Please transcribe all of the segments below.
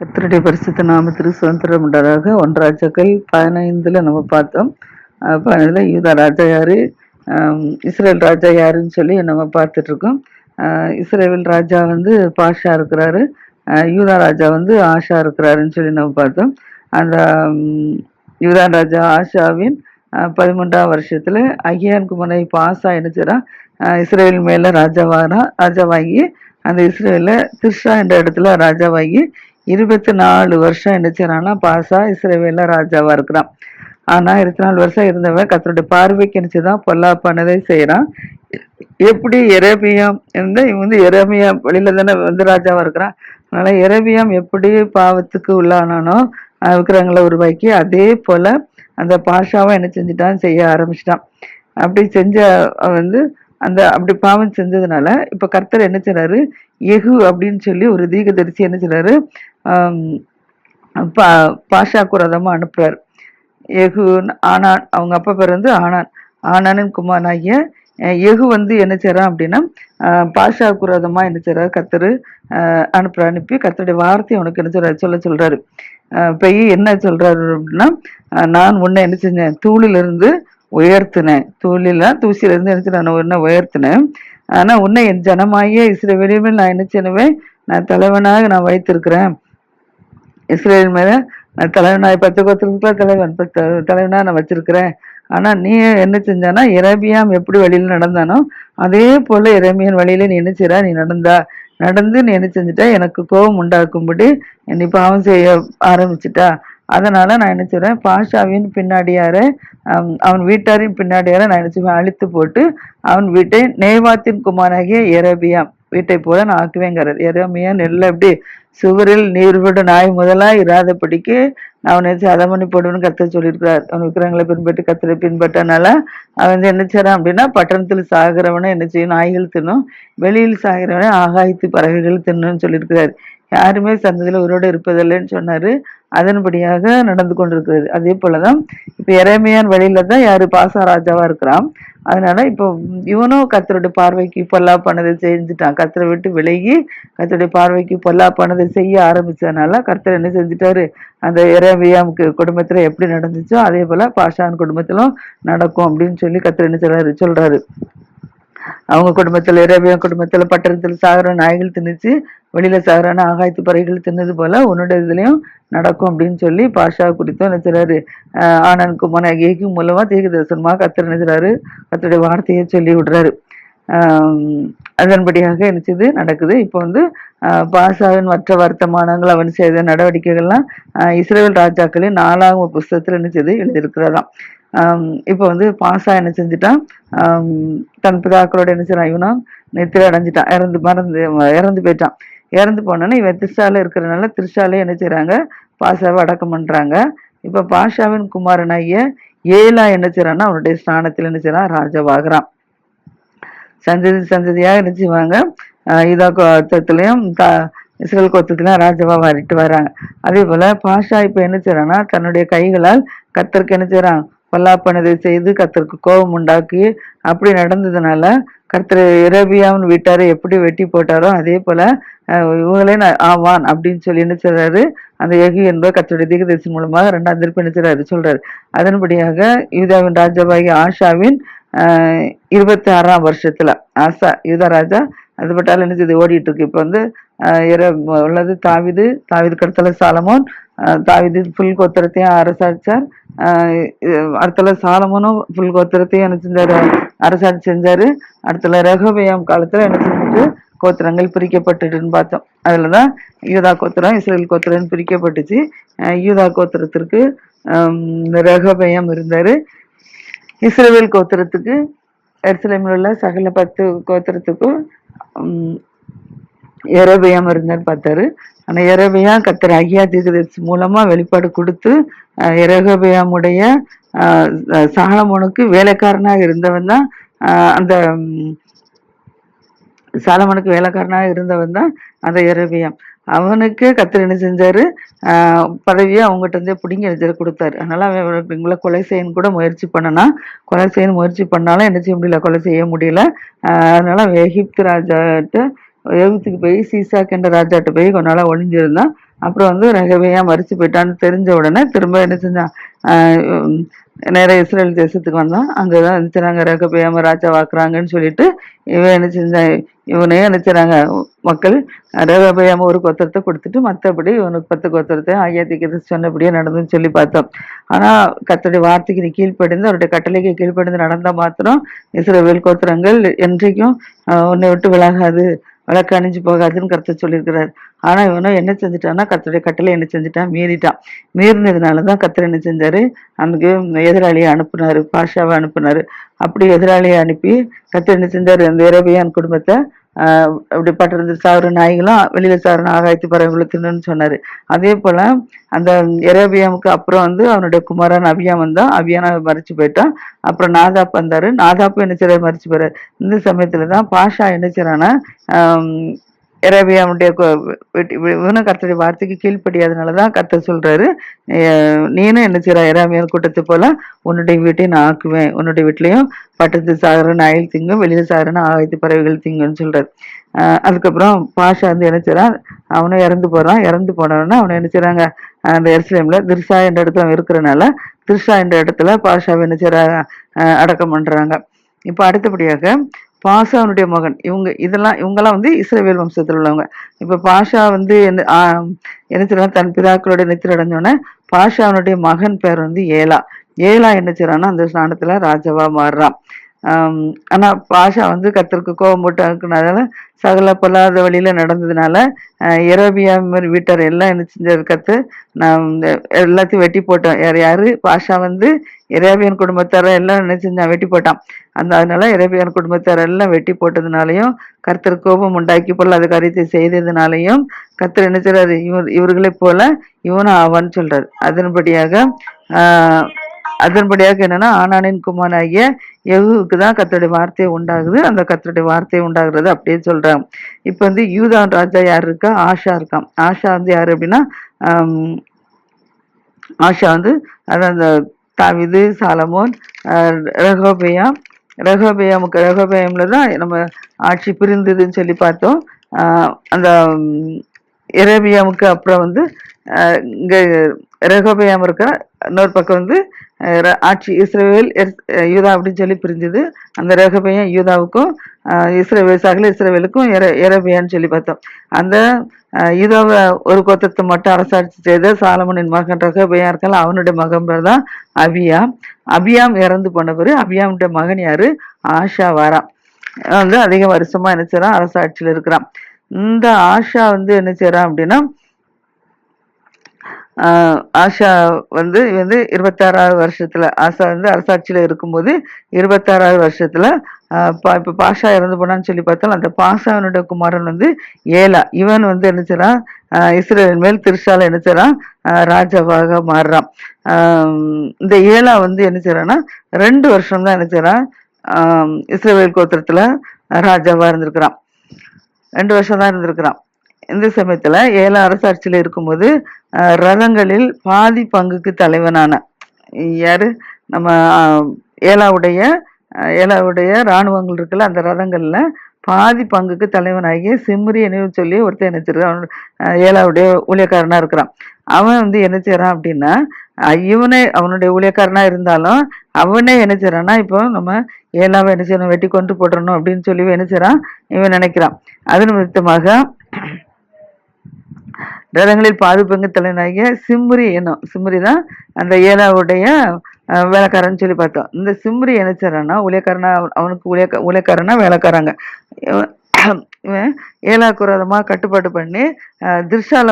கத்தருடைய பரிசுத்த நாமத்திற்கு சுதந்திரம் உண்டதாக ஒன்றாச்சக்கள் பதினைந்துல நம்ம பார்த்தோம். அஹ் பதினைந்துல யூதா ராஜா யாரு? இஸ்ரேல் ராஜா யாருன்னு சொல்லி நம்ம பார்த்துட்டு இருக்கோம் இஸ்ரேல் ராஜா வந்து பாஷா இருக்கிறாரு. யூதா ராஜா வந்து ஆஷா இருக்கிறாருன்னு சொல்லி நம்ம பார்த்தோம். அந்த யூதா ராஜா ஆஷாவின் பதிமூன்றாம் வருஷத்துல அகியான் குமனை பாசா என்ன இஸ்ரேல் மேல ராஜாவானா ராஜாவாகி அந்த இஸ்ரேல திர்ஷா என்ற இடத்துல ராஜாவாகி இருபத்தி நாலு வருஷம் என்ன செய்யறான்னா பாசா இஸ்ரேவேல ராஜாவா இருக்கிறான். ஆனா இருபத்தி நாலு வருஷம் இருந்தவன் கத்தருடைய பார்வைக்கு நினைச்சுதான் பொல்லாப்பானதை செய்யறான் எப்படி எரேபியம் இருந்தா இவன் வந்து எரேபியம் வழியில தானே வந்து ராஜாவா இருக்கிறான். அதனால எரேபியம் எப்படி பாவத்துக்கு உள்ளானானோ விக்கிரகங்களை உருவாக்கி அதே போல அந்த பாஷாவை என்ன செஞ்சுட்டான்? செய்ய ஆரம்பிச்சிட்டான். அப்படி செஞ்ச வந்து அந்த அப்படி பாவம் செஞ்சதுனால இப்ப கர்த்தர் என்ன செய்றாரு? எகு அப்படின்னு சொல்லி ஒரு தீர்க்கதரிசி என்ன செய்றாரு? பா பாஷா குரதமா அனுப்புகிறார் எகு ஆனான் அவங்க அப்பா பேர் வந்து ஆனான். ஆனானின் குமாராகிய எகு வந்து என்ன செய்கிறான் அப்படின்னா பாஷா குரதமா என்ன செய்கிறார் கத்தரு அஹ், அனுப்புற அனுப்பி கத்தருடைய வார்த்தையை உனக்கு என்ன சொல்றாரு? சொல்ல சொல்கிறாரு அஹ், என்ன சொல்கிறாரு அப்படின்னா நான் உன்னை என்ன செஞ்சேன்? தூளிலிருந்து உயர்த்தினேன். தூளில தூசியிலேருந்து என்ன செஞ்சேன்? நான் உன்னை உயர்த்தினேன். ஆனால் உன்னை என் ஜனமாகிய வெளியில் நான் என்ன செய்யணுவேன் நான் தலைவனாக நான் வைத்திருக்கிறேன். இஸ்ரேல் மேலே நான் தலைவனாய் பத்து கோத்திரத்துக்குள்ள தலைவன். தலைவனாக நான் வச்சிருக்கிறேன். ஆனால் நீ என்ன செஞ்சானா இரபியாம் எப்படி வழியில் நடந்தானோ அதே போல் இரமியன் வழியில் நீ என்ன செய்றா நீ நடந்தா. நடந்து நீ என்ன செஞ்சுட்ட எனக்கு கோபம் உண்டாக்கும்படி நீ பாவம் செய்ய ஆரம்பிச்சிட்டா. அதனால் நான் என்ன செய்கிறேன் பாஷாவின் பின்னாடியார அவன் வீட்டாரின் பின்னாடியார நான் என்ன செய்வேன் அழித்து போட்டு அவன் வீட்டை நேவாத்தின் குமாராகிய இரபியாம் வீட்டை போல நான் ஆக்குவேங்கிறது எரமியா நெல்ல எப்படி சுவரில் நீர்விட நாய் முதலாக இராதபடிக்கு நான் அவனை சதமணி பண்ணி போடுவேன்னு கத்த சொல்லியிருக்கிறார். அவன் விக்கிரங்களை பின்பற்றி கத்தரை பின்பற்றனால அவன் வந்து என்ன செய்றான் அப்படின்னா பட்டணத்தில் சாகிறவனை என்ன செய்யும்? நாய்கள் தின்னும். வெளியில் சாகிறவனை ஆகாயத்து பறவைகள் தின்னும்னு சொல்லியிருக்கிறார். யாருமே சந்ததியில் உயிரோடு இருப்பதில்லைன்னு சொன்னார். அதன்படியாக நடந்து கொண்டிருக்கிறது. அதே போலதான் இப்போ இறைமையான் வழியில தான் யார் பாசா ராஜாவாக இருக்கிறான். அதனால இப்போ இவனும் கத்தருடைய பார்வைக்கு பொல்லா பண்ணதை செஞ்சுட்டான். கத்தரை விட்டு விலகி கத்தருடைய பார்வைக்கு பொல்லா பண்ணதை செய்ய ஆரம்பிச்சதுனால கர்த்தர் என்ன செஞ்சுட்டாரு? அந்த எரேமியாமுக்கு குடும்பத்தில் எப்படி நடந்துச்சோ அதே போல் பாஷான் குடும்பத்திலும் நடக்கும் அப்படின்னு சொல்லி கத்தர் என்ன சொல்கிறாரு சொல்கிறாரு அவங்க குடும்பத்தில் இரவிய குடும்பத்தில் பட்டணத்தில் சாகர நாய்கள் திணிச்சு வெளியில சாகரான ஆகாயத்து பறவைகள் தின்னது போல உன்னோட இதுலயும் நடக்கும் அப்படின்னு சொல்லி பாஷா குறித்தும் நினைச்சாரு ஆனந்த் குமார் அகேக்கு மூலமா தீர்க்க தரிசனமாக கத்தர் நினைச்சாரு கத்தருடைய வார்த்தையை சொல்லி விடுறாரு. அதன்படியாக நினைச்சது நடக்குது. இப்போ வந்து பாஷாவின் மற்ற வர்த்தமானங்கள் அவன் செய்த நடவடிக்கைகள்லாம் இஸ்ரேல் ராஜாக்களின் நாலாம் புஸ்தகத்தில் நினைச்சது எழுதியிருக்கிறதாம் இப்போ வந்து பாஷா என்ன செஞ்சுட்டான். தன் பிதாக்களோட என்ன செய்யறான் இவனும் நித்திரை அடைஞ்சிட்டான். இறந்து மறந்து இறந்து போயிட்டான். இறந்து போனோன்னே இவன் திருஷால இருக்கிறனால திருஷாலே என்ன செய்கிறாங்க பாஷாவை அடக்கம் பண்ணுறாங்க இப்போ பாஷாவின் குமாரனாகிய ஏலா என்ன செய்றான்னா அவனுடைய ஸ்தானத்தில் என்ன செய்கிறான் ராஜாவாகிறான் சந்ததி சந்ததியாக என்ன செய்வாங்க? இதா கோத்தத்துலேயும் த இஸ்ரேல் கோத்தத்திலையும் ராஜாவாக மாறிட்டு வராங்க அதே போல் பாஷா இப்போ என்ன செய்கிறான்னா தன்னுடைய கைகளால் கத்தருக்கு என்ன செய்கிறான் பொல்லாப்பனதை செய்து கத்தருக்கு கோபம் உண்டாக்கி அப்படி நடந்ததுனால கர்த்தர் இரபியாவின் வீட்டாரை எப்படி வெட்டி போட்டாரோ அதே போல இவங்களே நான் ஆவான் அப்படின்னு சொல்லி என்ன செய்றாரு? அந்த எகு என்பது கத்தருடைய தீகதேசம் மூலமாக ரெண்டாம் திருப்பி என்ன செய்றாரு? சொல்றாரு. அதன்படியாக யூதாவின் ராஜாவாகி ஆஷாவின் இருபத்தி ஆறாம் வருஷத்துல ஆசா யூதா ராஜா அது பட்டால என்ன செய்து ஓடிட்டு இருக்கு. இப்ப வந்து இர உள்ளது தாவிது தாவிது கடத்தல சாலமோன் தாவிது புல் கோத்திரத்தையும் அரசாச்சார் அடுத்தல சாலமனும் புல் கோத்திரத்தையும் என்ன செஞ்சாரு? அரசாட்சி செஞ்சாரு. அடுத்தல ரகோபயாம் காலத்துல என்ன செஞ்சுட்டு கோத்திரங்கள் பிரிக்கப்பட்டுட்டுன்னு பார்த்தோம். அதுலதான் யூதா கோத்திரம் இஸ்ரேல் கோத்திரம் பிரிக்கப்பட்டுச்சு. யூதா கோத்திரத்திற்கு ரகபயம் ரகோபயம் இருந்தாரு. இஸ்ரேல் கோத்திரத்துக்கு எருசலேமில் உள்ள சகல பத்து கோத்திரத்துக்கும் எரபையாம் இருந்தார் பார்த்தாரு. ஆனால் எரபையா கத்தர் அகியா தீர்க்கதரிசி மூலமா வெளிப்பாடு கொடுத்து அஹ், சாலமனுக்கு சாலமோனுக்கு வேலைக்காரனாக இருந்தவன் தான் அந்த சாலமனுக்கு வேலைக்காரனாக இருந்தவன் தான் அந்த எரபியாம் அவனுக்கு கத்தர் என்ன செஞ்சாரு? பதவியை அவங்ககிட்ட இருந்தே பிடிங்கி எழுதி கொடுத்தாரு. அதனால அவன் இவங்களை கொலை செய்யணும் கூட முயற்சி பண்ணனா. கொலை செய்யணும் முயற்சி பண்ணாலும் என்ன செய்ய முடியல? கொலை செய்ய முடியல. அதனால் அதனால எகிப்து ராஜாட்ட எழுத்துக்கு போய் சீசாக் என்ற ராஜாட்ட போய் கொஞ்ச நாளாக ஒளிஞ்சிருந்தான். அப்புறம் வந்து ரகவையாக மறிச்சு போயிட்டான்னு தெரிஞ்ச உடனே திரும்ப என்ன செஞ்சான்? நேராக இஸ்ரேல் தேசத்துக்கு வந்தான். அங்கே தான் செய்றாங்க? ரகபையாம ராஜா வாக்குறாங்கன்னு சொல்லிட்டு இவன் என்ன செஞ்சான்? இவனே என்ன மக்கள் ரகபையாம ஒரு கொத்தரத்தை கொடுத்துட்டு மற்றபடி இவனுக்கு பத்து கொத்தரத்தை ஆகியத்துக்கு சொன்னபடியே நடந்துன்னு சொல்லி பார்த்தோம். ஆனால் கத்தோடைய வார்த்தைக்கு நீ கீழ்ப்படிந்து அவருடைய கட்டளைக்கு கீழ்ப்படிந்து நடந்தால் மாத்திரம் இஸ்ரேல் கோத்திரங்கள் என்றைக்கும் உன்னை விட்டு விலகாது. விளக்கு அணிஞ்சு போகாதுன்னு கருத்து சொல்லியிருக்கிறார். ஆனால் இவனோ என்ன செஞ்சுட்டான்னா கத்தருடைய கட்டளை என்ன செஞ்சுட்டான்? மீறிட்டான். மீறினதுனால தான் கத்தர் என்ன செஞ்சார்? அவனுக்கு எதிராளியை அனுப்புனார் பாஷாவை அனுப்புனார். அப்படி எதிராளியை அனுப்பி கத்தர் என்ன செஞ்சார்? அந்த இரவியான் குடும்பத்தை அப்படி பட்டிருந்து சாரு நாய்களும் வெளியில சாகுற ஆகாயத்து பறவைகளை தின்னுன்னு சொன்னார். அதே போல் அந்த எரேபியாமுக்கு அப்புறம் வந்து அவனுடைய குமாரன் அபியாம் வந்தான். அபியானா மறைச்சு போயிட்டான். அப்புறம் நாதாப் வந்தார். நாதாப்பும் என்ன செய்ய மறைச்சு போகிறார் இந்த சமயத்தில் தான் பாஷா என்ன செய்கிறான்னா எரேபியாவுடைய இவனும் கர்த்தருடைய வார்த்தைக்கு கீழ்ப்படியாதனாலதான் கர்த்தர் சொல்கிறாரு நீனும் என்ன செய்கிற எராமியால் கூட்டத்தை போல உன்னுடைய வீட்டையும் நான் ஆக்குவேன். உன்னுடைய வீட்லேயும் பட்டத்து சாகரன் அயல் திங்கும் வெளியில் சாகரன் ஆகாயத்து பறவைகள் திங்குன்னு சொல்கிறார் அதுக்கப்புறம் பாஷா வந்து என்ன செய்கிறான் அவனும் இறந்து போகிறான் இறந்து போனவொடனே அவனை என்ன செய்கிறாங்க அந்த எருசலேம்ல திர்சா என்ற இடத்துல அவன் இருக்கிறனால திர்சா என்ற இடத்துல பாஷாவை என்ன செய்றாங்க அடக்கம் பண்ணுறாங்க இப்போ அடுத்தபடியாக பாஷாவுடைய மகன். இவங்க இதெல்லாம் இவங்கெல்லாம் வந்து இஸ்ரேவேல் வம்சத்தில் உள்ளவங்க. இப்ப பாஷா வந்து என்ன ஆஹ் என்ன செய்றான் தன் பிதாக்களோட நித்திர அடைஞ்சோடனே பாஷாவுடைய மகன் பேர் வந்து ஏலா. ஏலா என்ன செய்றான்னா அந்த ஸ்நானத்துல ராஜாவா மாறுறான். ஆனால் பாஷா வந்து கத்தருக்கு கோபம் போட்டு அனுக்குனதால சகல பொல்லாத வழியில் நடந்ததுனால இரபியா மாதிரி வீட்டார் எல்லாம் என்ன செஞ்சது கத்து நான் எல்லாத்தையும் வெட்டி போட்டோம். யார் யார்? பாஷா வந்து இரேபியன் குடும்பத்தார எல்லாம் என்ன செஞ்சான்? வெட்டி போட்டான். அந்த அதனால இரேபியன் குடும்பத்தார் எல்லாம் வெட்டி போட்டதுனாலையும் கர்த்தர் கோபம் உண்டாக்கி பொல்லாத காரியத்தை செய்ததுனாலையும் கர்த்தர் என்ன செய்கிறாரு இவர் இவர்களைப் போல இவனும் ஆவான்னு சொல்கிறார் அதன்படியாக ஆஹ் அதன்படியாக என்னன்னா ஆனானின் குமாரனாகிய யகுவுக்கு தான் கத்தருடைய வார்த்தை உண்டாகுது. அந்த கத்தருடைய வார்த்தை உண்டாகிறது அப்படியே சொல்றாங்க இப்ப வந்து யூதான் ராஜா யார் இருக்கா? ஆஷா இருக்கான். ஆஷா வந்து யாரு அப்படின்னா ஆஷா வந்து அதான் அந்த தாவிது சாலமோன் ஆஹ் ரெகோபெயாம் ரெகோபெயாமுக்கு தான் நம்ம ஆட்சி பிரிந்ததுன்னு சொல்லி பார்த்தோம். அந்த இரேபியாமுக்கு அப்புறம் வந்து இங்கே இங்க ரெகோபெயாம் இருக்கிற இன்னொரு பக்கம் வந்து ஆட்சி இஸ்ரேல் யூதா அப்படின்னு சொல்லி பிரிஞ்சது. அந்த ரெகோபெயாம் யூதாவுக்கும் இஸ்ரேல் சகல இஸ்ரேலுக்கும் எரேபியான்னு சொல்லி பார்த்தோம். அந்த யூதாவை ஒரு கோத்தத்தை மட்டும் அரசாட்சி செய்த சாலமனின் மகன் ரகபையா இருக்கலாம் அவனுடைய மகன் பேர் தான் அபியாம். அபியாம் இறந்து போனவர் அபியாமுடைய மகன் யாரு? ஆஷா வாராம் வந்து அதிக வருஷமா என்ன செய்யறான் அரசாட்சியில் இருக்கிறான். இந்த ஆஷா வந்து என்ன செய்யறான் அப்படின்னா ஆஷா வந்து வந்து இருபத்தாறாவது வருஷத்தில் ஆஷா வந்து அரசாட்சியில் இருக்கும்போது இருபத்தாறாவது வருஷத்தில் பா- இப்போ பாஷா இறந்து போனான்னு சொல்லி பார்த்தாலும் அந்த பாஷாவினுடைய குமாரன் வந்து ஏலா. இவன் வந்து என்ன செய்றான்? இஸ்ரேல் மேல் திருஷால என்ன ராஜாவாக மாறுறான். இந்த ஏலா வந்து என்ன செய்றான்னா ரெண்டு வருஷம் தான் என்ன செய்றான்? இஸ்ரேல் கோத்திரத்தில் ராஜாவாக இருந்திருக்கிறான். ரெண்டு வருஷம் தான் இருந்திருக்கிறான். இந்த சமயத்தில் ஏழு அரசாட்சியில் இருக்கும்போது ரதங்களில் பாதி பங்குக்கு தலைவனான யாரு? நம்ம ஏலாவுடைய ஏலாவுடைய இராணுவங்கள் இருக்குல்ல அந்த ரதங்களில் பாதி பங்குக்கு தலைவனாகிய சிம்ரி என்ன சொல்லி ஒருத்தன் என்ன செய்றான் அவனோட, ஏலாவுடைய இருக்கிறான். அவன் வந்து என்ன செய்கிறான் அப்படின்னா இவனே அவனுடைய ஊழியக்காரனாக இருந்தாலும் அவனே என்ன செய்கிறான்னா இப்போ நம்ம ஏலாவை என்ன செய்யணும் வெட்டி கொண்டு போட்டுறணும் அப்படின்னு சொல்லி என்ன செய்கிறான் இவன் நினைக்கிறான். அது நிமித்தமாக ரதங்களில் பாது பங்கு சிம்ரி என்னும் சிம்ரி தான் அந்த ஏலாவுடைய வேலைக்காரன் வேலைக்காரன்னு சொல்லி பார்த்தோம். இந்த சிம்ரி என்ன உலகக்காரனா அவனுக்கு உலக உலகக்காரனா வேலைக்காரங்க. இவன் இவன் ஏலாக்குரதமா கட்டுப்பாடு பண்ணி அஹ்,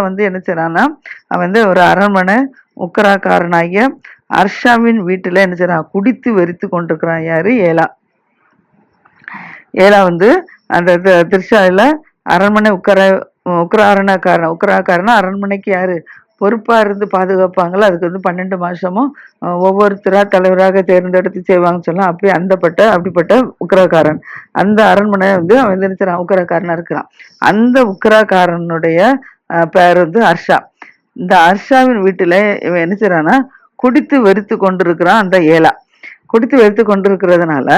வந்து என்ன செய்கிறான்னா அவன் வந்து ஒரு அரண்மனை உக்கராக்காரனாகிய அர்ஷாவின் வீட்டுல என்ன செய்கிறான் குடித்து வெறித்து கொண்டிருக்கிறான் யாரு? ஏலா. ஏலா வந்து அந்த தி- அரண்மனை உக்கர உக்ராரணக்காரன் உக்ராக்காரனா அரண்மனைக்கு யார்? பொறுப்பாக இருந்து பாதுகாப்பாங்களோ? அதுக்கு வந்து பன்னெண்டு மாதமும் ஒவ்வொருத்தராக தலைவராக தேர்ந்தெடுத்து செய்வாங்கன்னு சொல்லலாம் அப்படி அந்தப்பட்ட அப்படிப்பட்ட உக்கரக்காரன் அந்த அரண்மனை வந்து அவன் வந்து என்ன செய்றான்? இருக்கிறான். அந்த உக்ராக்காரனுடைய பேர் வந்து ஹர்ஷா. இந்த ஹர்ஷாவின் வீட்டில் இவன் என்ன செய்றான்னா குடித்து வெறுத்து கொண்டிருக்கிறான் அந்த ஏலா. குடித்து வெறுத்து கொண்டிருக்கிறதுனால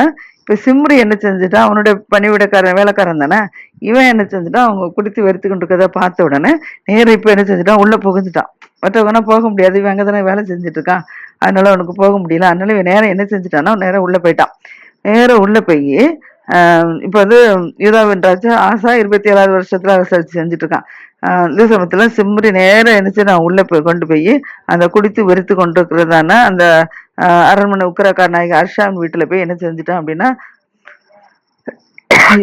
இப்போ சிம்ரி என்ன செஞ்சுட்டா அவனுடைய பணிவிடக்காரன் வேலைக்காரன் தானே? இவன் என்ன செஞ்சுட்டான் அவங்க குடித்து வெறுத்துக்கிட்டு இருக்கதை பார்த்த உடனே நேரம் இப்போ என்ன செஞ்சுட்டான் உள்ளே புகுந்துட்டான். மற்றவனா போக முடியாது. இவன் அங்கே தானே வேலை செஞ்சுட்டு இருக்கான் அதனால அவனுக்கு போக முடியல. அதனால இவன் நேரம் என்ன செஞ்சுட்டான்னா நேரம் உள்ளே போயிட்டான். நேரம் உள்ளே போய் இப்போ வந்து யூதாவின் ராஜா ஆசா இருபத்தி ஏழாவது வருஷத்துல அரசாட்சி செஞ்சுட்டு இருக்கான் இந்த சமயத்துல சிம்ரி நேரம் என்னச்சு நான் உள்ள போய் கொண்டு போய் அந்த குடித்து வெறுத்து கொண்டு இருக்கிறதான அந்த அரண்மனை உக்கரக்கார நாயகி ஹர்ஷான் வீட்டுல போய் என்ன செஞ்சுட்டான் அப்படின்னா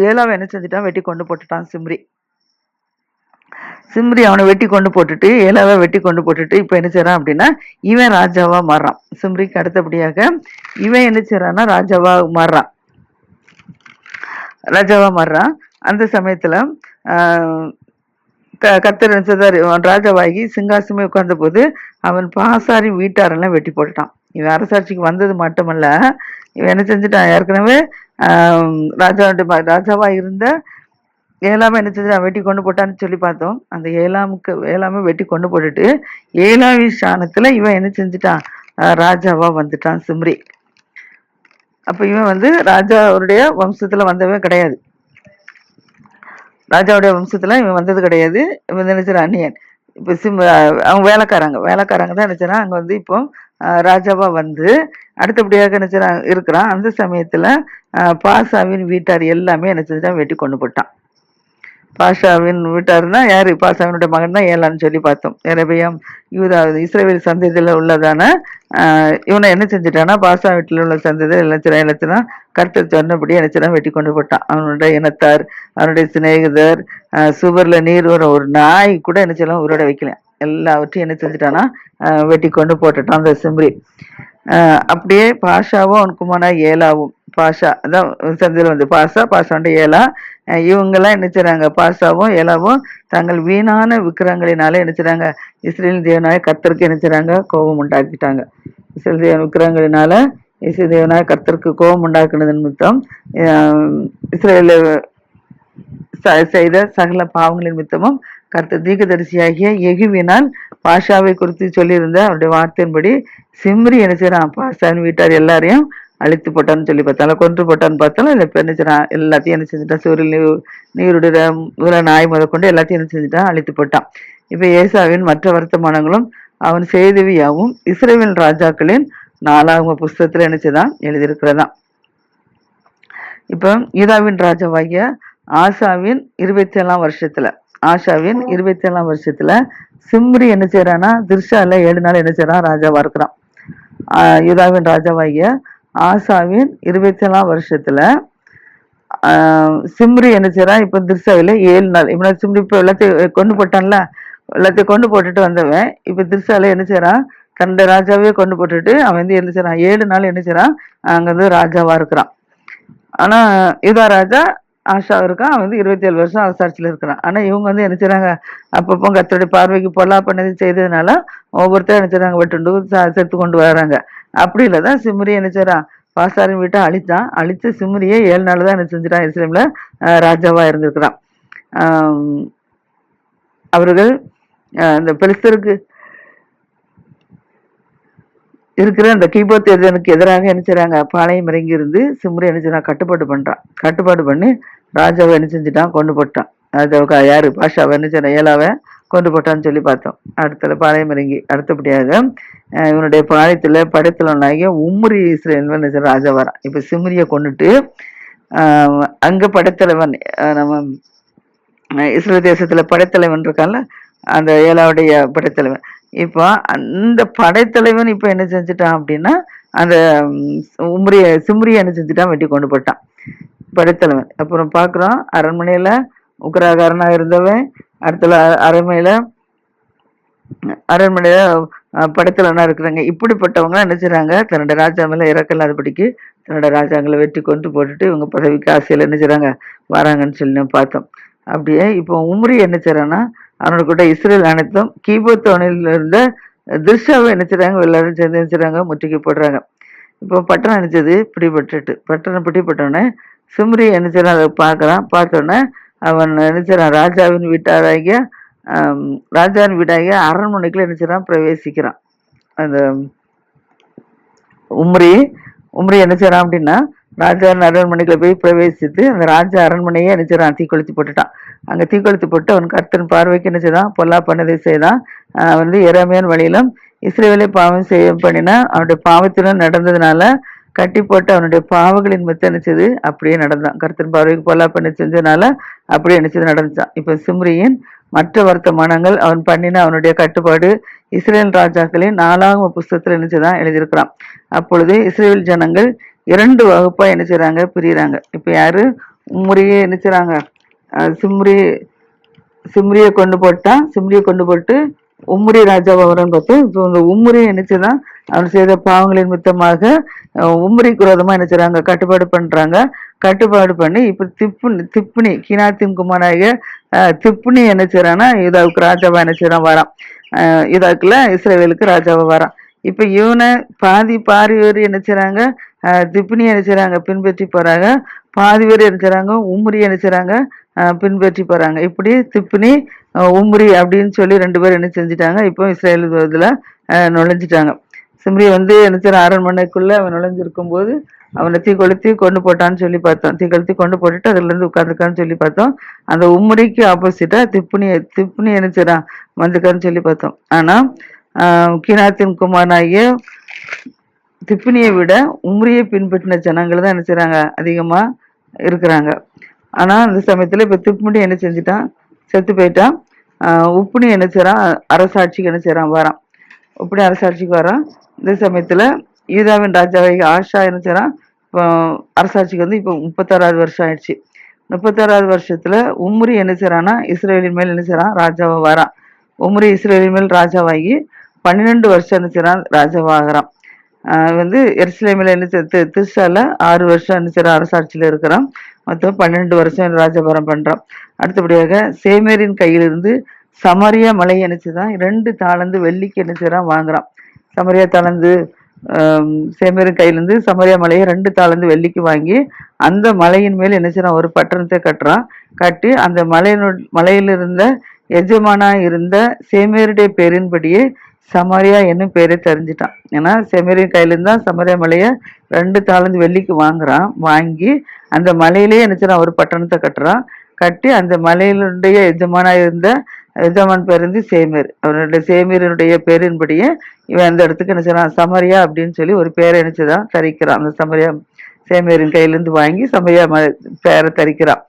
ஏழாவை என்ன செஞ்சுட்டான்? வெட்டி கொண்டு போட்டுட்டான் சிம்ரி. சிம்ரி அவனை வெட்டி கொண்டு போட்டுட்டு ஏழாவை வெட்டி கொண்டு போட்டுட்டு இப்போ என்ன செய்கிறான் அப்படின்னா இவன் ராஜாவா மாறுறான். சிம்ரிக்கு அடுத்தபடியாக இவன் என்ன செய்கிறான்னா ராஜாவா மாறுறான். ராஜாவா மாறுறான். அந்த சமயத்துல ஆஹ் க கத்தர் நினைச்சதாரு ராஜாவாகி சிங்காசமே உட்கார்ந்த போது அவன் பாசாரி வீட்டாரெல்லாம் வெட்டி போட்டுட்டான். இவன் அரசாட்சிக்கு வந்தது மட்டுமல்ல இவன் என்ன செஞ்சுட்டான்? ஏற்கனவே ராஜாவுடைய ராஜாவாக இருந்த ஏழாம என்ன செஞ்சான் வெட்டி கொண்டு போட்டான்னு சொல்லி பார்த்தோம். அந்த ஏழாமுக்கு ஏழாமே வெட்டி கொண்டு போட்டுட்டு ஏழாவி ஸ்தானத்தில் இவன் என்ன செஞ்சுட்டான்? ராஜாவாக வந்துட்டான் சிம்ரி. அப்போ இவன் வந்து ராஜாவுடைய வம்சத்தில் வந்தவன் கிடையாது. ராஜாவுடைய வம்சத்தில் இவன் வந்தது கிடையாது. இவன் நினைச்சிட அந்நியன். இப்போ சிம் அவங்க வேலைக்காரங்க வேலைக்காரங்க தான் நினச்சினா அங்கே வந்து இப்போ ராஜாவாக வந்து அடுத்தபடியாக நினச்சினா இருக்கிறான். அந்த சமயத்தில் பாசாவின் வீட்டார் எல்லாமே என்ன வெட்டி கொண்டு போட்டான் பாஷாவின் வீட்டார்னா யாரு? பாஷாவினுடைய மகன் தான் ஏலான்னு சொல்லி பார்த்தோம். எரபியம் யூதா இஸ்ரேவேல் சந்ததியில் உள்ளதான இவனை என்ன செஞ்சுட்டான்னா பாஷா வீட்டில் உள்ள சந்ததி இளைச்சனா இளைச்சனா கருத்து சொன்னபடி இளைச்சனா வெட்டி கொண்டு போட்டான். அவனுடைய இனத்தார் அவனுடைய சிநேகிதர் சுவரில் நீர் வர ஒரு நாய் கூட என்ன செய்யலாம் வைக்கல. எல்லாவற்றையும் என்ன செஞ்சுட்டான்னா வெட்டி கொண்டு போட்டுட்டான் அந்த சிம்ரி. அப்படியே பாஷாவும் அவனுக்குமான ஏலாவும் பாஷா அதான் சந்தில வந்து பாஷா பாஷாண்ட ஏலா. இவங்கெல்லாம் என்ன பாஷாவும் ஏலாவும் தங்கள் வீணான விக்கிரங்களினால என்ன செய்கிறாங்க இஸ்ரேல் தேவனாய கத்தருக்கு என்ன கோபம் உண்டாக்கிட்டாங்க. இஸ்ரேல் தேவன் விக்கிரங்களினால இஸ்ரேல் தேவனாய கத்தருக்கு கோபம் உண்டாக்குனது நிமித்தம் ஆஹ் இஸ்ரேல் ச- செய்த சகல பாவங்களின் நிமித்தமும் கர்த்தர் தீர்க்கதரிசியாகிய எகுவினால் பாஷாவை குறித்து சொல்லியிருந்த அவருடைய வார்த்தையின்படி சிம்ரி என்ன செய்யறான் பாஷாவின் வீட்டார் எல்லாரையும் அழித்து போட்டான்னு சொல்லி பார்த்தாலும் கொன்று போட்டான்னு பார்த்தாலும் இல்லை என்ன செய்றான் எல்லாத்தையும் என்ன செஞ்சுட்டான் சூரியன் நீர் நீருடைய முதல நாய் முதற்கொண்டு எல்லாத்தையும் என்ன செஞ்சுட்டான் அழித்து போட்டான். இப்போ ஏசாவின் மற்ற வர்த்தமானங்களும் அவன் செய்தவியாவும் இஸ்ரேவின் ராஜாக்களின் நாலாவது புஸ்தகத்தில் என்ன செய்தான்? எழுதியிருக்கிறதாம் இப்போ யூதாவின் ராஜாவாகிய ஆஷாவின் இருபத்தி ஏழாம் வருஷத்துல ஆஷாவின் இருபத்தி ஏழாம் வருஷத்துல சிம்ரி என்ன செய்யறான்னா திர்ஷால ஏழு நாள் என்ன செய்யறான் ராஜாவா இருக்கிறான். ஆஹ் யூதாவின் ராஜாவாகிய ஆசாவின் இருபத்தி ஏழாம் வருஷத்துல சிம்ரி என்ன செய்யறான் இப்ப திர்ஷாவில ஏழு நாள். இவனை சிம்ரி இப்ப எல்லாத்தையும் கொண்டு போட்டான்ல எல்லாத்தையும் கொண்டு போட்டுட்டு வந்தவன். இப்ப திர்ஷால என்ன செய்யறான் ராஜாவே கொண்டு போட்டுட்டு அவன் வந்து என்ன செய்யறான் ஏழு நாள் என்ன செய்யறான் அங்க வந்து ராஜாவா இருக்கிறான். ஆனா யுதா ராஜா ஆஷா இருக்கான் அவன் வந்து இருபத்தி ஏழு வருஷம் அரசாட்சியில் இருக்கிறான். ஆனால் இவங்க வந்து என்ன செய்கிறாங்க அப்பப்போ கத்தருடைய பார்வைக்கு பொல்லா பண்ணது செய்ததுனால ஒவ்வொருத்தரும் என்ன செய்கிறாங்க வெட்டுண்டு சேர்த்து செத்து கொண்டு வராங்க. அப்படி இல்லை தான் சிம்ரி என்ன செய்கிறான் பாசாரின் வீட்டை அழித்தான். அழித்து சிம்ரியை ஏழு நாள் தான் என்ன செஞ்சிட்டான்? இஸ்ரேம்ல ராஜாவாக இருந்திருக்கிறான். அவர்கள் இந்த பெலிஸ்தருக்கு இருக்கிற அந்த கீபோத் எதனுக்கு எதிராக என்ன செய்கிறாங்க பாளையம் இறங்கி இருந்து சிம்ரி என்ன செய்றான்? கட்டுப்பாடு பண்ணுறான் கட்டுப்பாடு பண்ணி ராஜாவை என்ன செஞ்சுட்டான்? கொண்டு போட்டான். ராஜாவுக்கு யார்? பாஷாவை என்ன செய்றான்? ஏலாவை கொண்டு போட்டான்னு சொல்லி பார்த்தோம். அடுத்தது பாளையம் இறங்கி அடுத்தபடியாக இவனுடைய இவனுடைய பாளையத்துல படைத்தலனாகிய உம்ரி இஸ்ரேல்வன் என்ன செய்றான்? ராஜா வரான். இப்போ சிம்ரியை கொண்டுட்டு அங்கே படைத்தலைவன் நம்ம இஸ்ரேல் தேசத்தில் படைத்தலைவன் இருக்கான்ல அந்த ஏலாவுடைய படைத்தலைவன். இப்போ அந்த படைத்தலைவன் இப்போ என்ன செஞ்சுட்டான் அப்படின்னா அந்த உம்ரிய சிம்ரிய என்ன செஞ்சுட்டான்? வெட்டி கொண்டு போட்டான் படைத்தலைவன். அப்புறம் பார்க்குறோம் அரண்மனையில் உக்கராகாரனா இருந்தவன் அடுத்தல அரண்மனையில அரண்மனையில் படைத்தலைவனாக இருக்கிறாங்க இப்படிப்பட்டவங்க என்ன செய்கிறாங்க தன்னோட ராஜா மேலே இறக்கலாதபடிக்கு தன்னோட ராஜாங்களை வெட்டி கொண்டு போட்டுட்டு இவங்க பதவிக்கு ஆசையில் என்ன செய்கிறாங்க வராங்கன்னு சொல்லி பார்த்தோம். அப்படியே இப்போ உம்ரி என்ன செய்கிறான்னா அவனோட கூட இஸ்ரேல் அனைத்தும் கீபோத்தோனில் இருந்த திருஷாவை என்ன எல்லாரும் சேர்ந்து நினைச்சிடறாங்க செய்றாங்க முற்றுகை போடுறாங்க. இப்போ பட்டணம் அணிச்சது பிடிபட்டுட்டு பட்டணம் பிடிபட்டோடனே சிம்ரி என்ன அதை பார்க்குறான். பார்த்தோன்னே அவன் என்ன ராஜாவின் வீட்டாராகிய ராஜாவின் வீடாகிய அரண்மனைக்குள்ள என்ன பிரவேசிக்கிறான். அந்த உம்ரி உம்ரி என்ன செய்றான் அப்படின்னா ராஜா அரண்மனைக்குள்ள போய் பிரவேசித்து அந்த ராஜா அரண்மனையே என்ன செய்றான் தீக்கொளுத்தி போட்டுட்டான். அங்க தீக்கொளுத்தி போட்டு அவன் கர்த்தன் பார்வைக்கு என்ன பொல்லா பண்ணதை செய்தான். வந்து இறைமையான வழியிலும் இஸ்ரேவேலை பாவம் செய்ய பண்ணினா அவனுடைய பாவத்திலும் நடந்ததுனால கட்டி போட்டு அவனுடைய பாவங்களின் மத்த நினைச்சது அப்படியே நடந்தான். கர்த்தன் பார்வைக்கு பொல்லா பண்ணி செஞ்சதுனால அப்படியே நினைச்சது நடந்துச்சான் இப்ப சிம்ரியின் மற்ற வர்த்தமானங்கள் அவன் பண்ணின அவனுடைய கட்டுப்பாடு இஸ்ரேல் ராஜாக்களின் நாலாகம புஸ்தத்தில் நினைச்சுதான் எழுதியிருக்கிறான். அப்பொழுது இஸ்ரேல் ஜனங்கள் இரண்டு வகுப்பாக என்ன செய்கிறாங்க பிரியறாங்க. இப்போ யார்? உம்முறையே என்ன செய்றாங்க? சிம்ரி சிம்ரியை கொண்டு போட்டால் சிம்ரியை கொண்டு போட்டு உம்முரி ராஜாவை வரும் பார்த்து இப்போ இந்த உம்முரி நினைச்சுதான் அவன் செய்த பாவங்களின் மித்தமாக அஹ், உம்முரிக்கு விரோதமா என்ன கட்டுப்பாடு பண்ணுறாங்க கட்டுப்பாடு பண்ணி இப்போ திப்பு திப்புனி கினாத்தின் குமாராக அஹ், திப்புனி என்ன செய்கிறான்னா யூதாவுக்கு ராஜாவா என்ன செய்கிறான் வரான். அஹ், இஸ்ரேவேலுக்கு ராஜாவா வரான். இப்போ இவனை பாதி பாதி பேர் என்ன செய்றாங்க திப்பினி என்ன செய்றாங்க பின்பற்றி போகிறாங்க பாதி பேர் என்ன செய்றாங்க உம்முரி என்ன செய்கிறாங்க பின்பற்றி போகிறாங்க இப்படி திப்பினி உம்ரி அப்படின்னு சொல்லி ரெண்டு பேரும் என்ன செஞ்சுட்டாங்க. இப்போ இஸ்ரேல் இதில் நுழைஞ்சிட்டாங்க. சிம்ரி வந்து என்ன செய்ற மணிக்குள்ளே அவன் நுழைஞ்சிருக்கும் போது அவனை தீ கொளுத்தி கொண்டு போட்டான்னு சொல்லி பார்த்தோம். தீ கொளுத்தி கொண்டு போட்டுட்டு அதுலேருந்து உட்காந்துருக்கான்னு சொல்லி பார்த்தோம். அந்த உம்முடிக்கு ஆப்போசிட்டாக திப்புனி திப்புனி என்ன வந்துக்கான்னு சொல்லி பார்த்தோம். ஆனால் ஆஹ் கீனாத்தின் குமாரனாகிய திப்பினியை விட உம்ரியை பின்பற்றின ஜனங்கள் தான் என்ன செய்கிறாங்க அதிகமாக இருக்கிறாங்க. ஆனால் அந்த சமயத்தில் இப்போ திப்பினி என்ன செஞ்சிட்டான் செத்து போயிட்டான் உப்புனி என்ன செய்கிறான் அரசாட்சிக்கு என்ன செய்கிறான் வரான். உப்புனி அரசாட்சிக்கு வரான். இந்த சமயத்தில் யூதாவின் ராஜாவை ஆஷா என்ன செய்கிறான் இப்போ அரசாட்சிக்கு வந்து இப்போ முப்பத்தாறாவது வருஷம் ஆயிடுச்சு. முப்பத்தாறாவது வருஷத்துல உம்ரி என்ன செய்றான்னா இஸ்ரேலின் மேல் என்ன செய்கிறான் ராஜாவை வரான். உம்ரி இஸ்ரேலின் மேல் ராஜாவாகி பன்னிரெண்டு வருஷம் என்ன செய்றான் ராஜாவாகிறான் வந்து எருசலேமில் என்ன செய்ய ஆறு வருஷம் என்ன அரசாட்சியில் இருக்கிறான் மொத்தம் பன்னெண்டு வருஷம் ராஜபாரம் பண்ணுறான் அடுத்தபடியாக சேமேரின் கையிலிருந்து சமரியா மலை தான் ரெண்டு தாளந்து வெள்ளிக்கு என்ன வாங்குறான் சமரியா தாளந்து சேமேரின் கையிலேருந்து சமரியா மலையை ரெண்டு தாளந்து வெள்ளிக்கு வாங்கி அந்த மலையின் மேல் என்ன ஒரு பட்டணத்தை கட்டுறான் கட்டி அந்த மலையினு மலையிலிருந்த எஜமானாக எஜமானா இருந்த சேமேருடைய பேரின்படியே சமாரியா என்னும் பேரை தெரிஞ்சிட்டான். ஏன்னா செமரியன் கையிலேருந்தான் சமரியா மலையை ரெண்டு தாளந்து வெள்ளிக்கு வாங்குறான். வாங்கி அந்த மலையிலேயே என்ன ஒரு பட்டணத்தை கட்டுறான். கட்டி அந்த மலையினுடைய எஜமானாக இருந்த எஜமான் பேர் வந்து அவருடைய சேமீரனுடைய பேரின்படியே இவன் அந்த இடத்துக்கு என்ன சமரியா அப்படின்னு சொல்லி ஒரு பேரை நினைச்சுதான் தரிக்கிறான். அந்த சமரியா சேமீரின் கையிலேருந்து வாங்கி சமரியா ம பேரை தரிக்கிறான்.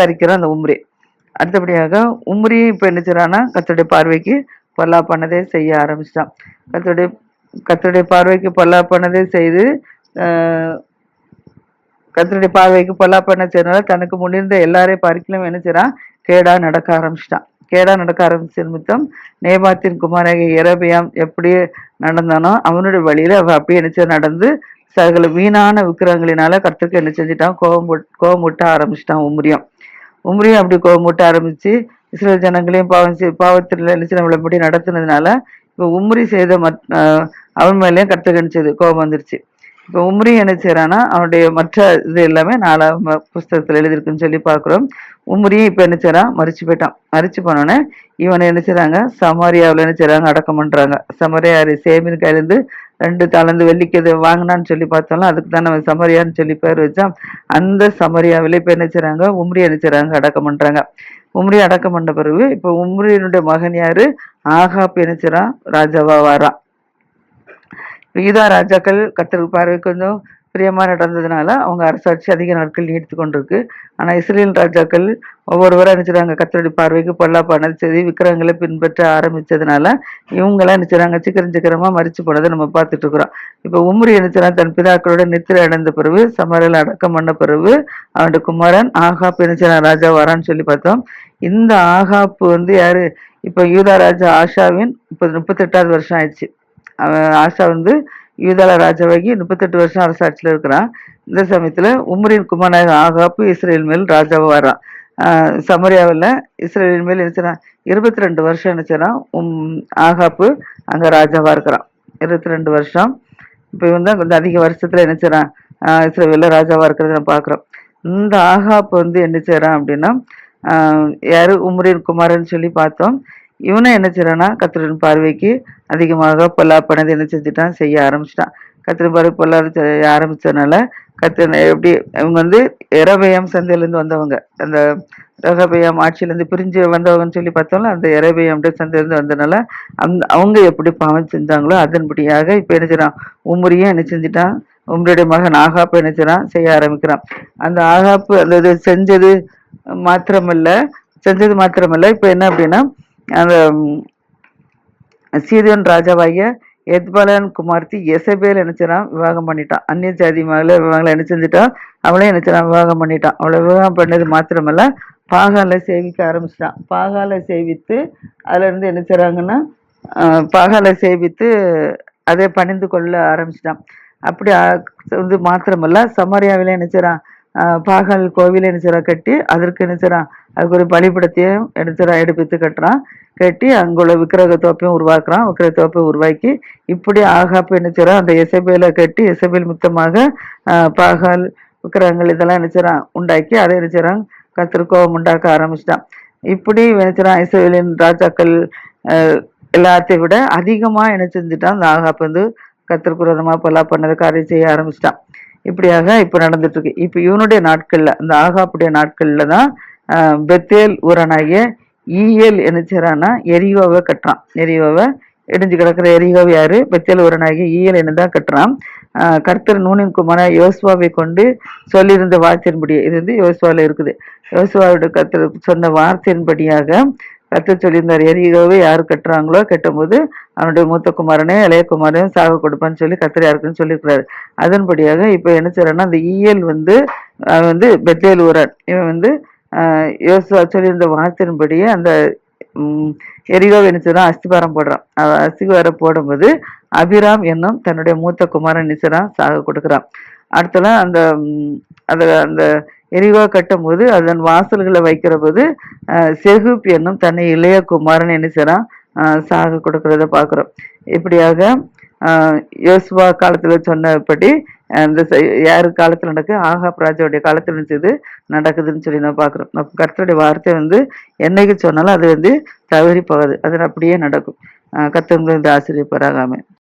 தரிக்கிறான் அந்த உம்ரி. அடுத்தபடியாக உம்ரி இப்போ என்ன கத்தோடைய பார்வைக்கு பொல்லா பண்ணதே செய்ய ஆரம்பிச்சிட்டான். கத்துடைய கத்துடைய பார்வைக்கு பொல்லா பண்ணதே செய்து கத்தருடைய பார்வைக்கு பொல்லா பண்ண செய்யறதுனால தனக்கு முன்னிருந்த எல்லாரையும் பார்க்கலாம் என்ன செய்றான்? கேடா நடக்க ஆரம்பிச்சிட்டான். கேடா நடக்க ஆரம்பிச்ச நிமித்தம் நேபாத்தின் குமாரக இரபியாம் எப்படி நடந்தானோ அவனுடைய வழியில அவ அப்படியே என்ன செய்ய நடந்து சகல வீணான விக்கிரகங்களினால கர்த்தருக்கு என்ன செஞ்சுட்டான்? கோபம் கோபம் விட்ட ஆரம்பிச்சிட்டான் உம்ரியம். உம்ரியம் அப்படி கோபம் விட்ட ஆரம்பிச்சு இஸ்ரேல் ஜனங்களையும் பாவம் செய் பாவத்தில் என்ன செய்ய விளம்படி நடத்துனதுனால இப்போ உம்ரி செய்த மத் அவன் மேலேயும் கர்த்தருக்கு கோபம் வந்துருச்சு. இப்போ உம்ரி என்ன செய்யறான்னா அவனுடைய மற்ற இது எல்லாமே நாலாம் புஸ்தகத்தில் எழுதியிருக்குன்னு சொல்லி பார்க்குறோம். உம்ரியும் இப்போ என்ன செய்யறான் மறிச்சு போயிட்டான். மறிச்சு போனோடனே இவனை என்ன செய்யறாங்க சமாரியாவில் என்ன செய்யறாங்க அடக்கம் பண்ணுறாங்க சமரியாரு சேமின் கையிலேருந்து ரெண்டு தாளந்து வெள்ளிக்கு வாங்கினான்னு சொல்லி பார்த்தாலும் அதுக்கு தான் நம்ம சமரியான்னு சொல்லி பேர் வச்சோம். அந்த சமரியாவிலே இப்போ என்ன செய்கிறாங்க உம்ரி என்ன அடக்கம் பண்ணுறாங்க உம்ரி அடக்கம் பண்ண பிறகு இப்போ உம்ரியனுடைய மகன் யார்? ஆகாப் என்ன செய்றான் ராஜாவா வாரான் யூதா ராஜாக்கள் கர்த்தருக்கு பார்வை கொஞ்சம் பிரியமாக நடந்ததுனால அவங்க அரசாட்சி அதிக நாட்கள் நீடித்து கொண்டிருக்கு. ஆனால் இஸ்ரேல் ராஜாக்கள் ஒவ்வொருவரும் நினைச்சாங்க கர்த்தருடைய பார்வைக்கு பொல்லா பண்ணது செய்தி விக்கிரகங்களை பின்பற்ற ஆரம்பித்ததுனால இவங்களாம் நினைச்சாங்க சீக்கிரம் சிக்கரமாக மறிச்சு போனதை நம்ம பார்த்துட்டு இருக்கிறோம். இப்போ உம்ரி நினைச்சா தன் பிதாக்களோட நித்திரை அடைந்த பிறகு சமரில் அடக்கம் பண்ண பிறகு அவனுடைய குமாரன் ஆகாப் நினைச்சா ராஜா வரான்னு சொல்லி பார்த்தோம். இந்த ஆகாப்பு வந்து யாரு? இப்போ யூதா ராஜா ஆஷாவின் இப்போ முப்பத்தெட்டாவது வருஷம் ஆயிடுச்சு. அவன் ஆஷா வந்து யூதால ராஜாவாகி முப்பத்தெட்டு வருஷம் அரசாட்சியில் இருக்கிறான். இந்த சமயத்தில் உம்ரின் குமாரனாக ஆகாப்பு இஸ்ரேல் மேல் ராஜாவாக வரான் சமரியாவில் இஸ்ரேலின் மேல் என்ன இருபத்தி ரெண்டு வருஷம் என்ன உம் ஆகாப்பு அங்கே ராஜாவாக இருக்கிறான். இருபத்தி ரெண்டு வருஷம். இப்போ இவன் தான் கொஞ்சம் அதிக வருஷத்தில் என்ன செய்கிறான் இஸ்ரேலில் ராஜாவாக இருக்கிறத நம்ம பார்க்குறோம் இந்த ஆகாப்பு வந்து என்ன செய்கிறான் அப்படின்னா யார் யாரு? உம்ரின் குமாரன் சொல்லி பார்த்தோம். இவனும் என்ன செய்கிறான்னா கத்திரன் பார்வைக்கு அதிகமாக பொல்லாப்பனது என்ன செஞ்சுட்டான் செய்ய ஆரம்பிச்சிட்டான். கத்திரன் பார்வை பொல்லாத செய்ய ஆரம்பிச்சதுனால கத்தனை எப்படி இவங்க வந்து இரபயம் சந்தையிலேருந்து வந்தவங்க. அந்த ரகபயம் ஆட்சியிலேருந்து பிரிஞ்சு வந்தவங்கன்னு சொல்லி பார்த்தோம்ல அந்த இரபயம் சந்தையிலேருந்து வந்ததுனால அந் அவங்க எப்படி பாவம் செஞ்சாங்களோ அதன்படியாக இப்போ என்ன செய்கிறான் உம்ரியும் என்ன செஞ்சுட்டான் உம்ருடைய மகன் ஆகாப்பு என்ன செய்கிறான் செய்ய ஆரம்பிக்கிறான். அந்த ஆகாப்பு அந்த இது செஞ்சது மாத்திரமல்ல செஞ்சது மாத்திரமல்ல இப்போ என்ன அப்படின்னா அந்த ம், ராஜாவாகிய எத்பாலன் குமார்த்தி எசபேல் நினைச்சான் விவாகம் பண்ணிட்டான். அந்நிய ஜாதி மகளை இவங்களை என்ன செஞ்சுட்டான்? அவளே நினைச்சான் விவாகம் பண்ணிட்டான். அவளை விவாகம் பண்ணது மாத்திரமல்ல பாகால சேவிக்க ஆரம்பிச்சிட்டான். பாகால சேவித்து அதுல இருந்து என்ன செய்கிறாங்கன்னா பாகால சேவித்து அதை பணிந்து கொள்ள ஆரம்பிச்சிட்டான். அப்படி வந்து மாத்திரமல்ல சமாரியாவில என்ன செய்கிறான் பாகால் கோவிலை என்ன கட்டி அதற்கு என்ன செய்றான் அதுக்கு ஒரு பலிப்படத்தையும் என்ன எடுப்பித்து கட்டுறான். கட்டி அங்குள்ள விக்கிரக தோப்பையும் உருவாக்குறான். விக்கிரக தோப்பை உருவாக்கி இப்படி ஆகாப்பு என்ன செய்றான் அந்த எசபேல கட்டி எசபேல் முத்தமாக பாகால் விக்கிரகங்கள் இதெல்லாம் என்ன செய்கிறான் உண்டாக்கி அதை என்ன செய்றான் உண்டாக்க ஆரம்பிச்சிட்டான். இப்படி என்ன செய்றான் ராஜாக்கள் எல்லாத்தையும் விட அதிகமாக என்ன செஞ்சுட்டான். அந்த ஆகாப்பு வந்து கத்திற்கு விரோதமா பொல்லா பண்ணதை காரியம் செய்ய ஆரம்பிச்சிட்டான். இப்படியாக இப்போ நடந்துட்டு இருக்கு இவனுடைய நாட்களில் இந்த ஆகாப்புடைய நாட்களில் தான் பெத்தேல் ஊரனாகிய ஈயல் என்ன செய்றான்னா எரியோவை கட்டுறான். எரியோவை இடிஞ்சு கிடக்கிற எரியோவை யாரு? பெத்தேல் ஊரனாகிய ஈயல் என்ன தான் கட்டுறான். கர்த்தர் நூனின் குமார யோசுவாவை கொண்டு சொல்லியிருந்த வார்த்தையின்படி இது வந்து யோசுவாவில் இருக்குது. யோசுவாவோட கர்த்தர் சொன்ன வார்த்தையின்படியாக கர்த்தர் சொல்லியிருந்தார் எரியோவை யார் கட்டுறாங்களோ கட்டும்போது அவனுடைய மூத்த குமாரனே இளைய குமாரனையும் சாக கொடுப்பான்னு சொல்லி கர்த்தர் யாருக்குன்னு சொல்லியிருக்கிறாரு. அதன்படியாக இப்போ என்ன செய்யறான்னா அந்த ஈயல் வந்து அவன் வந்து பெத்தேல் ஊரன் இவன் வந்து யோசுவா சொல்லியிருந்த வார்த்தையின்படியே அந்த எரிகோ நினைச்சதான் அஸ்திபாரம் போடுறான். அவன் அஸ்திபாரம் போடும்போது அபிராம் என்னும் தன்னுடைய மூத்த குமாரன் நிச்சரான் சாக கொடுக்குறான். அடுத்தலாம் அந்த உம், அந்த அந்த எரிகோ கட்டும்போது அதன் வாசல்களை வைக்கிற போது செகுப் என்னும் தன்னை இளைய குமாரன் என்ன செய்கிறான் சாக கொடுக்கறத பார்க்குறோம் இப்படியாக யோசுவா காலத்தில் சொன்னபடி அந்த யார் யாரு நடக்கு? ஆகாப் ராஜாவுடைய காலத்தில் இருந்தது நடக்குதுன்னு சொல்லி நான் பார்க்குறோம் நம்ம கர்த்தருடைய வார்த்தை வந்து என்னைக்கு சொன்னாலும் அது வந்து தவறி போகாது. அது அப்படியே நடக்கும். ஆஹ் வந்து ஆசிரியப்பராகாமல்